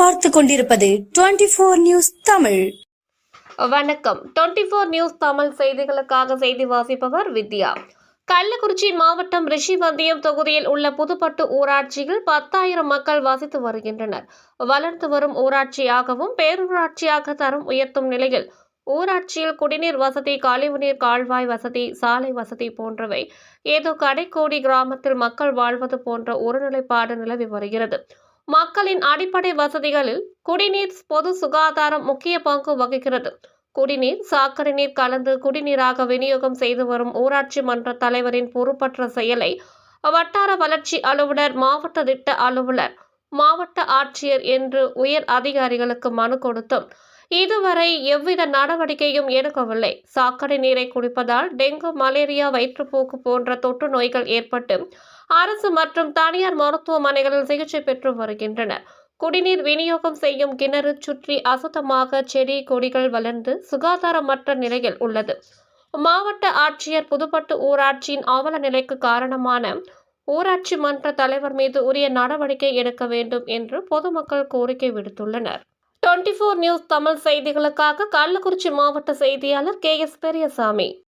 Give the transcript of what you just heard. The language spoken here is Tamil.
பார்த்து கொண்டிருப்பது டுவெண்டி ஃபோர் நியூஸ் தமிழ். வணக்கம். டுவெண்ட்டி ஃபோர் நியூஸ் தமிழ் செய்திகளுக்காக செய்தி வாசிப்பவர் வித்யா. கள்ளக்குறிச்சி மாவட்டம் ரிஷிவந்தியம் தொகுதியில் உள்ள புதுப்பட்டு ஊராட்சியில் பத்தாயிரம் மக்கள் வசித்து வருகின்றனர். வளர்ந்து வரும் ஊராட்சியாகவும் பேரூராட்சியாக தரம் உயர்த்தும் நிலையில் ஊராட்சியில் குடிநீர் வசதி கழிவுநீர் கால்வாய் வசதி சாலை வசதி போன்றவை ஏதோ கடைக்கோடி கிராமத்தில் மக்கள் வாழ்வது போன்ற ஒருநிலைப்பாடு நிலவி வருகிறது. மக்களின் அடிப்படை வசதிகளில் குடிநீர் பொது சுகாதாரம் முக்கிய பங்கு வகிக்கிறது. குடிநீர் சாக்கடை நீர் கலந்து குடிநீராக விநியோகம் செய்து வரும் ஊராட்சி மன்ற தலைவரின் பொறுப்பற்ற செயலை வட்டார வளர்ச்சி அலுவலர் மாவட்ட திட்ட அலுவலர் மாவட்ட ஆட்சியர் என்று உயர் அதிகாரிகளுக்கு மனு கொடுத்தும் இதுவரை எவ்வித நடவடிக்கையும் எடுக்கவில்லை. சாக்கடை நீரை குடிப்பதால் டெங்கு மலேரியா வயிற்றுப்போக்கு போன்ற தொற்று நோய்கள் ஏற்பட்டு அரசு மற்றும் தனியார் மருத்துவமனைகளில் சிகிச்சை பெற்று வருகின்றனர். குடிநீர் விநியோகம் செய்யும் கிணறு சுற்றி அசுத்தமாக செடி கொடிகள் வளர்ந்து சுகாதாரமற்ற நிலையில் உள்ளது. மாவட்ட ஆட்சியர் புதுப்பட்டு ஊராட்சியின் அவல நிலைக்கு காரணமான ஊராட்சி மன்ற தலைவர் மீது உரிய நடவடிக்கை எடுக்க வேண்டும் என்று பொதுமக்கள் கோரிக்கை விடுத்துள்ளனர். டுவெண்ட்டி ஃபோர் நியூஸ் தமிழ் செய்திகளுக்காக கள்ளக்குறிச்சி மாவட்ட செய்தியாளர் கே எஸ் பெரியசாமி.